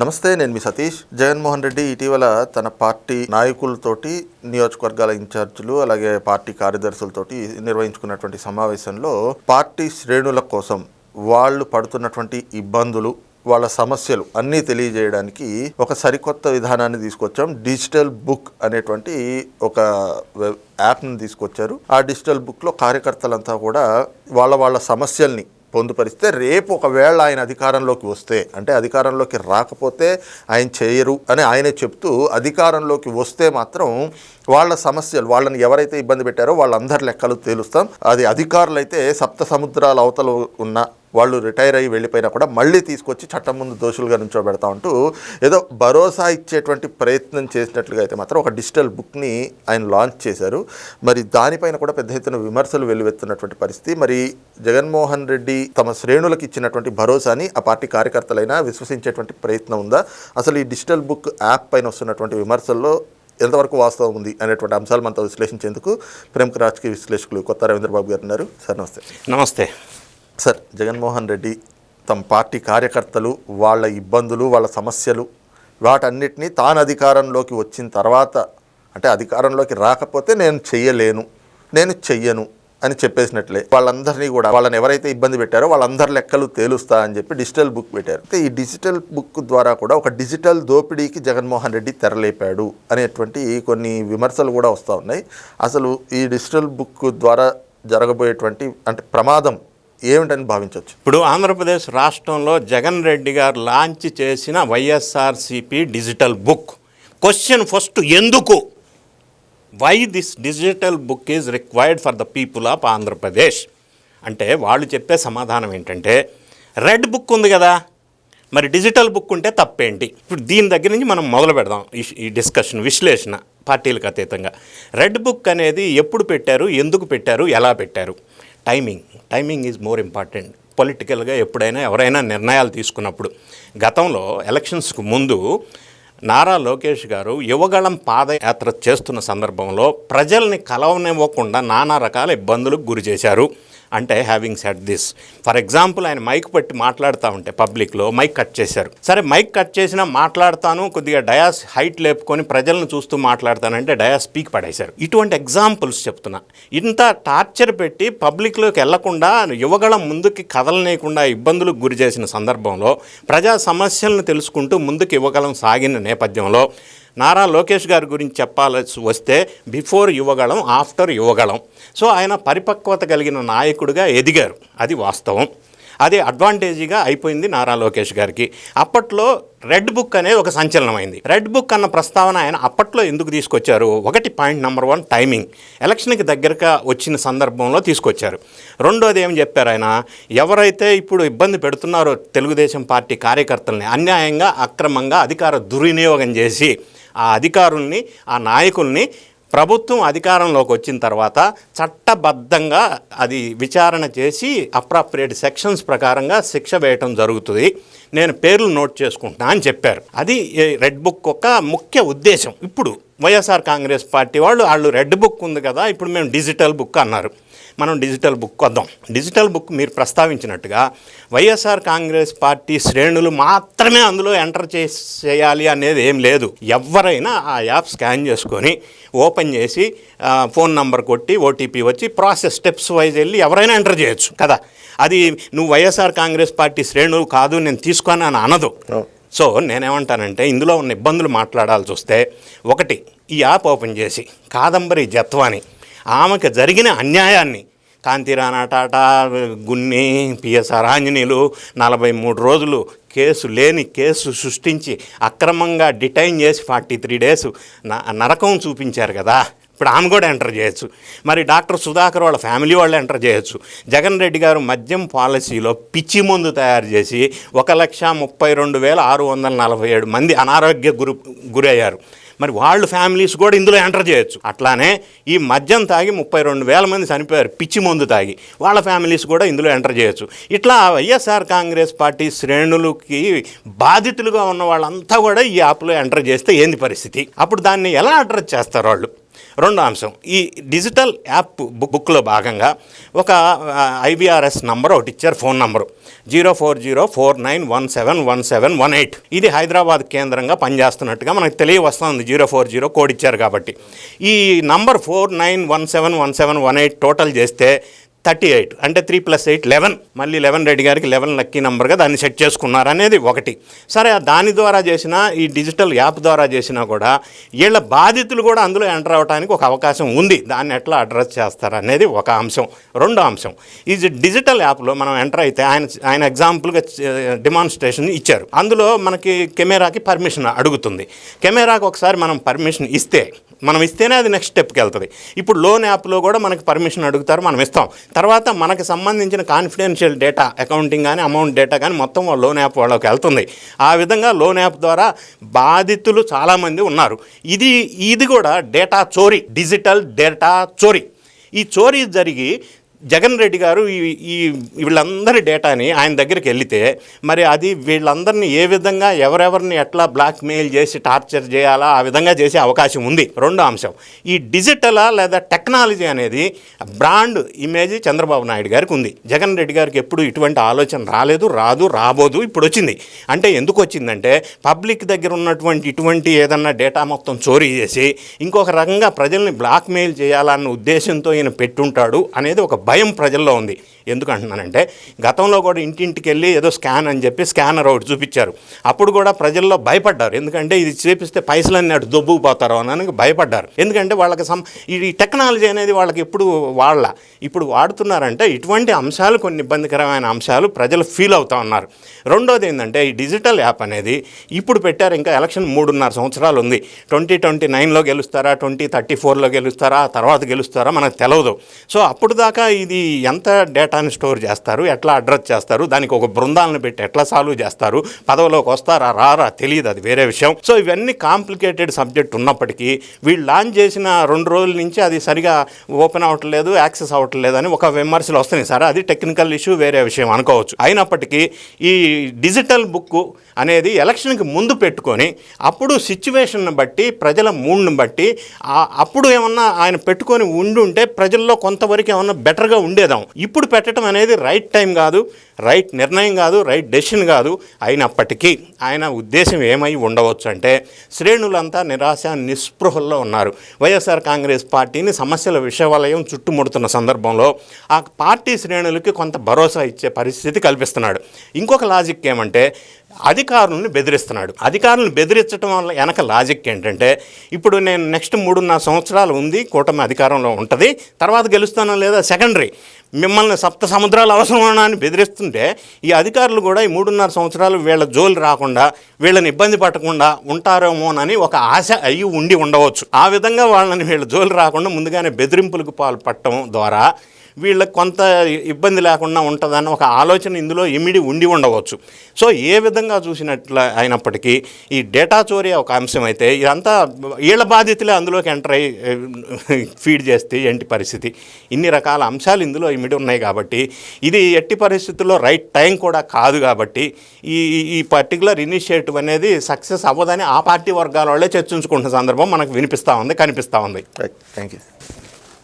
నమస్తే నేను మీ సతీష్. జగన్మోహన్ రెడ్డి ఇటీవల తన పార్టీ నాయకులతోటి నియోజకవర్గాల ఇన్ఛార్జీలు అలాగే పార్టీ కార్యదర్శులతోటి నిర్వహించుకున్నటువంటి సమావేశంలో పార్టీ శ్రేణుల కోసం వాళ్ళు పడుతున్నటువంటి ఇబ్బందులు వాళ్ళ సమస్యలు అన్నీ తెలియజేయడానికి ఒక సరికొత్త విధానాన్ని తీసుకొచ్చాం. డిజిటల్ బుక్ అనేటువంటి ఒక యాప్ను యాప్ని తీసుకొచ్చారు. ఆ డిజిటల్ బుక్లో కార్యకర్తలంతా కూడా వాళ్ళ వాళ్ళ సమస్యల్ని పొందుపరిస్తే రేపు ఒకవేళ ఆయన అధికారంలోకి వస్తే అంటే అధికారంలోకి రాకపోతే ఆయన చేయరు అని ఆయనే చెప్తూ అధికారంలోకి వస్తే మాత్రం వాళ్ళ సమస్యలు వాళ్ళని ఎవరైతే ఇబ్బంది పెట్టారో వాళ్ళందరి లెక్కలు తేలుస్తాం. అది అధికారులైతే సప్త సముద్రాల అవతల ఉన్న వాళ్ళు రిటైర్ అయ్యి వెళ్ళిపోయినా కూడా మళ్ళీ తీసుకొచ్చి చట్టం ముందు దోషులుగా నుంచోబెడతా ఉంటూ ఏదో భరోసా ఇచ్చేటువంటి ప్రయత్నం చేసినట్లుగా అయితే మాత్రం ఒక డిజిటల్ బుక్ని ఆయన లాంచ్ చేశారు. మరి దానిపైన కూడా పెద్ద ఎత్తున విమర్శలు వెల్లువెత్తున్నటువంటి పరిస్థితి. మరి జగన్మోహన్ రెడ్డి తమ శ్రేణులకు ఇచ్చినటువంటి భరోసాని ఆ పార్టీ కార్యకర్తలైనా విశ్వసించేటువంటి ప్రయత్నం ఉందా? అసలు ఈ డిజిటల్ బుక్ యాప్ పైన వస్తున్నటువంటి విమర్శల్లో ఎంతవరకు వాస్తవం ఉంది అనేటువంటి అంశాలు మనతో విశ్లేషించేందుకు ప్రముఖ రాజకీయ విశ్లేషకులు కొత్త రవీంద్రబాబు గారు ఉన్నారు. సార్ నమస్తే. నమస్తే. సార్ జగన్మోహన్ రెడ్డి తమ పార్టీ కార్యకర్తలు వాళ్ళ ఇబ్బందులు వాళ్ళ సమస్యలు వాటన్నిటినీ తాను అధికారంలోకి వచ్చిన తర్వాత అంటే అధికారంలోకి రాకపోతే నేను చెయ్యలేను నేను చెయ్యను అని చెప్పేసినట్లే. వాళ్ళందరినీ కూడా వాళ్ళని ఎవరైతే ఇబ్బంది పెట్టారో వాళ్ళందరి లెక్కలు తేలుస్తా అని చెప్పి డిజిటల్ బుక్ పెట్టారు. అయితే ఈ డిజిటల్ బుక్ ద్వారా కూడా ఒక డిజిటల్ దోపిడీకి జగన్మోహన్ రెడ్డి తెరలేపాడు అనేటువంటి కొన్ని విమర్శలు కూడా వస్తూ ఉన్నాయి. అసలు ఈ డిజిటల్ బుక్ ద్వారా జరగబోయేటువంటి అంటే ప్రమాదం ఏమిటని భావించవచ్చు? ఇప్పుడు ఆంధ్రప్రదేశ్ రాష్ట్రంలో జగన్ రెడ్డి గారు లాంచ్ చేసిన YSRCP digital book. Question first ఎందుకు? Why this digital book is required for the people of Andhra Pradesh అంటే వాళ్ళు చెప్పే సమాధానం ఏంటంటే రెడ్ బుక్ ఉంది కదా. మరి డిజిటల్ బుక్ ఉంటే తప్పేంటి? ఇప్పుడు దీని దగ్గర నుంచి మనం మొదలు పెడదాం ఈ- డిస్కషన్ విశ్లేషణ పార్టీలకు అతీతంగా. రెడ్ బుక్ అనేది ఎప్పుడు పెట్టారు ఎందుకు పెట్టారు ఎలా పెట్టారు? Timing. Timing is more important. పొలిటికల్గా ఎప్పుడైనా ఎవరైనా నిర్ణయాలు తీసుకున్నప్పుడు. గతంలో ఎలక్షన్స్కు ముందు నారా లోకేష్ గారు యువగళం పాదయాత్ర చేస్తున్న సందర్భంలో ప్రజల్ని కలవనివ్వకుండా నానా రకాల ఇబ్బందులకు గురి చేశారు. అంటే having set this for example ఆయన మైక్ పట్టి మాట్లాడుతూ ఉంటే పబ్లిక్లో మైక్ కట్ చేశారు. సరే మైక్ కట్ చేసినా మాట్లాడతాను కొద్దిగా డయాస్ హైట్ లేపుకొని ప్రజలను చూస్తూ మాట్లాడతానంటే డయాస్ పీక్ పడేశారు. ఇటువంటి ఎగ్జాంపుల్స్ చెప్తున్నా. ఇంత టార్చర్ పెట్టి పబ్లిక్లోకి వెళ్ళకుండా యువగళం ముందుకి కదలనేయకుండా ఇబ్బందులకు గురి చేసిన సందర్భంలో ప్రజా సమస్యలను తెలుసుకుంటూ ముందుకు యువగళం సాగిన నేపథ్యంలో నారా లోకేష్ గారి గురించి చెప్పాల్సి వస్తే before Yuvagalam after Yuvagalam. So ఆయన పరిపక్వత కలిగిన నాయకుడిగా ఎదిగారు. అది వాస్తవం. అది అడ్వాంటేజీగా అయిపోయింది నారా లోకేష్ గారికి. అప్పట్లో రెడ్ బుక్ అనేది ఒక సంచలనమైంది. రెడ్ బుక్ అన్న ప్రస్తావన ఆయన అప్పట్లో ఎందుకు తీసుకొచ్చారు? ఒకటి పాయింట్ నెంబర్ వన్ టైమింగ్. ఎలక్షన్కి దగ్గరగా వచ్చిన సందర్భంలో తీసుకొచ్చారు. రెండోది ఏం చెప్పారు ఆయన? ఎవరైతే ఇప్పుడు ఇబ్బంది పెడుతున్నారో తెలుగుదేశం పార్టీ కార్యకర్తల్ని అన్యాయంగా అక్రమంగా అధికార దుర్వినియోగం చేసి ఆ అధికారుల్ని ఆ నాయకుల్ని ప్రభుత్వం అధికారంలోకి వచ్చిన తర్వాత చట్టబద్ధంగా అది విచారణ చేసి అప్రాప్రియేట్ సెక్షన్స్ ప్రకారంగా శిక్ష వేయటం జరుగుతుంది. నేను పేర్లు నోట్ చేసుకుంటున్నా అని చెప్పారు. అది రెడ్ బుక్ ఒక ముఖ్య ఉద్దేశం. ఇప్పుడు వైఎస్ఆర్ కాంగ్రెస్ పార్టీ వాళ్ళు వాళ్ళు రెడ్ బుక్ ఉంది కదా ఇప్పుడు మేము డిజిటల్ బుక్ అన్నారు. మనం డిజిటల్ బుక్ వద్దాం డిజిటల్ బుక్ మీరు ప్రస్తావించినట్టుగా వైఎస్ఆర్ కాంగ్రెస్ పార్టీ శ్రేణులు మాత్రమే అందులో ఎంటర్ చేయాలి అనేది ఏం లేదు. ఎవరైనా ఆ యాప్ స్కాన్ చేసుకొని ఓపెన్ చేసి ఫోన్ నంబర్ కొట్టి ఓటీపీ వచ్చి ప్రాసెస్ స్టెప్స్ వైజ్ వెళ్ళి ఎవరైనా ఎంటర్ చేయొచ్చు కదా. అది నువ్వు వైఎస్ఆర్ కాంగ్రెస్ పార్టీ శ్రేణులు కాదు నేను తీసుకొని అని అనదు. సో నేనేమంటానంటే ఇందులో ఉన్న ఇబ్బందులు మాట్లాడాల్సి వస్తే ఒకటి ఈ యాప్ ఓపెన్ చేసి కాదంబరి జత్వాని ఆమెకు జరిగిన అన్యాయాన్ని. కాంతిరాణా టాటా గున్ని పిఎస్ఆర్ ఆంజనేయులు నలభై మూడు రోజులు కేసు లేని కేసు సృష్టించి అక్రమంగా డిటైన్ చేసి ఫార్టీ త్రీ డేస్ నరకం చూపించారు కదా. ఇప్పుడు ఆమె కూడా ఎంటర్ చేయొచ్చు. మరి డాక్టర్ సుధాకర్ వాళ్ళ ఫ్యామిలీ వాళ్ళు ఎంటర్ చేయొచ్చు. జగన్ రెడ్డి గారు మద్యం పాలసీలో పిచ్చి మందు తయారు చేసి ఒక లక్ష ముప్పై రెండు వేల ఆరు వందల నలభై ఏడు మంది అనారోగ్య గురు గురయ్యారు. మరి వాళ్ళ ఫ్యామిలీస్ కూడా ఇందులో ఎంటర్ చేయొచ్చు. అట్లానే ఈ మద్యం తాగి ముప్పై రెండు వేల మంది చనిపోయారు పిచ్చి మందు తాగి. వాళ్ళ ఫ్యామిలీస్ కూడా ఇందులో ఎంటర్ చేయొచ్చు. ఇట్లా వైఎస్ఆర్ కాంగ్రెస్ పార్టీ శ్రేణులకి బాధితులుగా ఉన్న వాళ్ళంతా కూడా ఈ యాప్లో ఎంటర్ చేస్తే ఏంది పరిస్థితి? అప్పుడు దాన్ని ఎలా అడ్రస్ చేస్తారు వాళ్ళు? రెండో అంశం ఈ డిజిటల్ యాప్ బుక్లో భాగంగా ఒక ఐబీఆర్ఎస్ నంబర్ ఒకటి ఇచ్చారు phone number. Zero four zero four nine one seven one seven one eight. ఇది హైదరాబాద్ కేంద్రంగా పనిచేస్తున్నట్టుగా మనకు తెలియవస్తుంది. జీరో ఫోర్ జీరో కోడ్ ఇచ్చారు కాబట్టి. ఈ number four nine one seven one seven one eight total చేస్తే థర్టీ ఎయిట్ అంటే త్రీ ప్లస్ ఎయిట్ లెవెన్. మళ్ళీ లెవెన్ రెడ్డి గారికి లెవెన్ లక్కీ నెంబర్గా దాన్ని సెట్ చేసుకున్నారు అనేది ఒకటి. సరే దాని ద్వారా చేసిన ఈ డిజిటల్ యాప్ ద్వారా చేసినా కూడా వీళ్ళ బాధితులు కూడా అందులో ఎంటర్ అవ్వడానికి ఒక అవకాశం ఉంది. దాన్ని ఎట్లా అడ్రస్ చేస్తారు అనేది ఒక అంశం. రెండో అంశం ఈ డిజిటల్ యాప్లో మనం ఎంటర్ అయితే ఆయన ఆయన ఎగ్జాంపుల్గా డిమాన్స్ట్రేషన్ ఇచ్చారు. అందులో మనకి కెమెరాకి పర్మిషన్ అడుగుతుంది. కెమెరాకి ఒకసారి మనం పర్మిషన్ ఇస్తే మనం ఇస్తేనే అది నెక్స్ట్ స్టెప్కి వెళ్తుంది. ఇప్పుడు లోన్ యాప్లో కూడా మనకి పర్మిషన్ అడుగుతారు మనం ఇస్తాం. తర్వాత మనకి సంబంధించిన కాన్ఫిడెన్షియల్ డేటా అకౌంటింగ్ కానీ అమౌంట్ డేటా కానీ మొత్తం లోన్ యాప్ వాళ్ళకి వెళ్తుంది. ఆ విధంగా లోన్ యాప్ ద్వారా బాధితులు చాలామంది ఉన్నారు. ఇది ఇది కూడా డేటా చోరీ డిజిటల్ డేటా చోరీ. ఈ చోరీ జరిగి జగన్ రెడ్డి గారు ఈ ఈ వీళ్ళందరి డేటాని ఆయన దగ్గరికి వెళితే మరి అది వీళ్ళందరినీ ఏ విధంగా ఎవరెవరిని ఎట్లా బ్లాక్మెయిల్ చేసి టార్చర్ చేయాలా ఆ విధంగా చేసే అవకాశం ఉంది. రెండో అంశం. ఈ డిజిటలా లేదా టెక్నాలజీ అనేది బ్రాండ్ ఇమేజ్ చంద్రబాబు నాయుడు గారికి ఉంది. జగన్ రెడ్డి గారికి ఎప్పుడు ఇటువంటి ఆలోచన రాలేదు రాదు రాబోదు ఇప్పుడు వచ్చింది. అంటే ఎందుకు వచ్చిందంటే పబ్లిక్ దగ్గర ఉన్నటువంటి ఇటువంటి ఏదన్నా డేటా మొత్తం చోరీ చేసి ఇంకొక రకంగా ప్రజల్ని బ్లాక్మెయిల్ చేయాలన్న ఉద్దేశంతో ఈయన పెట్టుంటాడు అనేది ఒక భయం ప్రజల్లో ఉంది. ఎందుకు అంటున్నానంటే గతంలో కూడా ఇంటింటికి వెళ్ళి ఏదో స్కాన్ అని చెప్పి స్కానర్ ఒకటి చూపించారు. అప్పుడు కూడా ప్రజల్లో భయపడ్డారు. ఎందుకంటే ఇది చూపిస్తే పైసలన్నీ అటు దొబ్బుకుపోతారు అని భయపడ్డారు. ఎందుకంటే వాళ్ళకి సం ఈ టెక్నాలజీ అనేది వాళ్ళకి ఎప్పుడు వాళ్ళ. ఇప్పుడు వాడుతున్నారంటే ఇటువంటి అంశాలు కొన్ని ఇబ్బందికరమైన అంశాలు ప్రజలు ఫీల్ అవుతా ఉన్నారు. రెండోది ఏంటంటే ఈ డిజిటల్ యాప్ అనేది ఇప్పుడు పెట్టారు. ఇంకా ఎలక్షన్ మూడున్నర సంవత్సరాలు ఉంది. ట్వంటీ ట్వంటీ నైన్లో గెలుస్తారా? ట్వంటీ థర్టీ ఫోర్లో గెలుస్తారా? తర్వాత గెలుస్తారా? మనకు తెలియదు సో అప్పుడు దాకా ఇది ఎంత డేటాని స్టోర్ చేస్తారు? ఎట్లా అడ్రస్ చేస్తారు? దానికి ఒక బృందాలను పెట్టి ఎట్లా సాల్వ్ చేస్తారు? పదవిలోకి వస్తారా రారా? తెలియదు అది వేరే విషయం. సో ఇవన్నీ కాంప్లికేటెడ్ సబ్జెక్ట్ ఉన్నప్పటికీ వీళ్ళు లాంచ్ చేసిన రెండు రోజుల నుంచి అది సరిగా ఓపెన్ అవ్వట్లేదు యాక్సెస్ అవ్వట్లేదు అని ఒక విమర్శలు వస్తున్నాయి సార్. అది టెక్నికల్ ఇష్యూ వేరే విషయం అనుకోవచ్చు. అయినప్పటికీ ఈ డిజిటల్ బుక్ అనేది ఎలక్షన్కి ముందు పెట్టుకొని అప్పుడు సిచ్యువేషన్ బట్టి ప్రజల మూడ్ని బట్టి అప్పుడు ఏమన్నా ఆయన పెట్టుకొని ఉండి ఉంటే ప్రజల్లో కొంతవరకు ఏమన్నా బెటర్గా ఉండేదాం. ఇప్పుడు పెట్టడం అనేది రైట్ టైం కాదు రైట్ నిర్ణయం కాదు రైట్ డెసిషన్ కాదు. అయినప్పటికీ ఆయన ఉద్దేశం ఏమై ఉండవచ్చు అంటే శ్రేణులంతా నిరాశ నిస్పృహల్లో ఉన్నారు. వైఎస్ఆర్ కాంగ్రెస్ పార్టీని సమస్యల విషవలయం చుట్టుముడుతున్న సందర్భంలో ఆ పార్టీ శ్రేణులకి కొంత భరోసా ఇచ్చే పరిస్థితి కల్పిస్తున్నాడు. ఇంకొక లాజిక్ ఏమంటే అధికారులను బెదిరిస్తున్నాడు. అధికారులను బెదిరించడం వల్ల వెనక లాజిక్ ఏంటంటే ఇప్పుడు నేను నెక్స్ట్ మూడున్నర సంవత్సరాలు ఉంది కూటమి అధికారంలో ఉంటుంది తర్వాత గెలుస్తానో లేదా సెకండరీ. మిమ్మల్ని సప్త సముద్రాలు అవసరమా అని బెదిరిస్తుంటే ఈ అధికారులు కూడా ఈ మూడున్నర సంవత్సరాలు వీళ్ళ జోలు రాకుండా వీళ్ళని ఇబ్బంది పడకుండా ఉంటారేమోనని ఒక ఆశ అయ్యి ఉండి ఉండవచ్చు. ఆ విధంగా వాళ్ళని వీళ్ళ జోలు రాకుండా ముందుగానే బెదిరింపులకు పాల్పడటం ద్వారా వీళ్ళకి కొంత ఇబ్బంది లేకుండా ఉంటుందని ఒక ఆలోచన ఇందులో ఇమిడి ఉండి ఉండవచ్చు. సో ఏ విధంగా చూసినట్ల అయినప్పటికీ ఈ డేటా చోరీ ఒక అంశం అయితే ఇదంతా వీళ్ళ బాధితులే అందులోకి ఎంటర్ అయ్యి ఫీడ్ చేస్తే ఏంటి పరిస్థితి? ఇన్ని రకాల అంశాలు ఇందులో ఇమిడి ఉన్నాయి కాబట్టి ఇది ఎట్టి పరిస్థితుల్లో రైట్ టైం కూడా కాదు కాబట్టి ఈ ఈ పర్టికులర్ ఇనిషియేటివ్ అనేది సక్సెస్ అవ్వదని ఆ పార్టీ వర్గాల వాళ్ళే చర్చించుకుంటున్న సందర్భం మనకు వినిపిస్తూ ఉంది కనిపిస్తూ ఉంది. Right thank you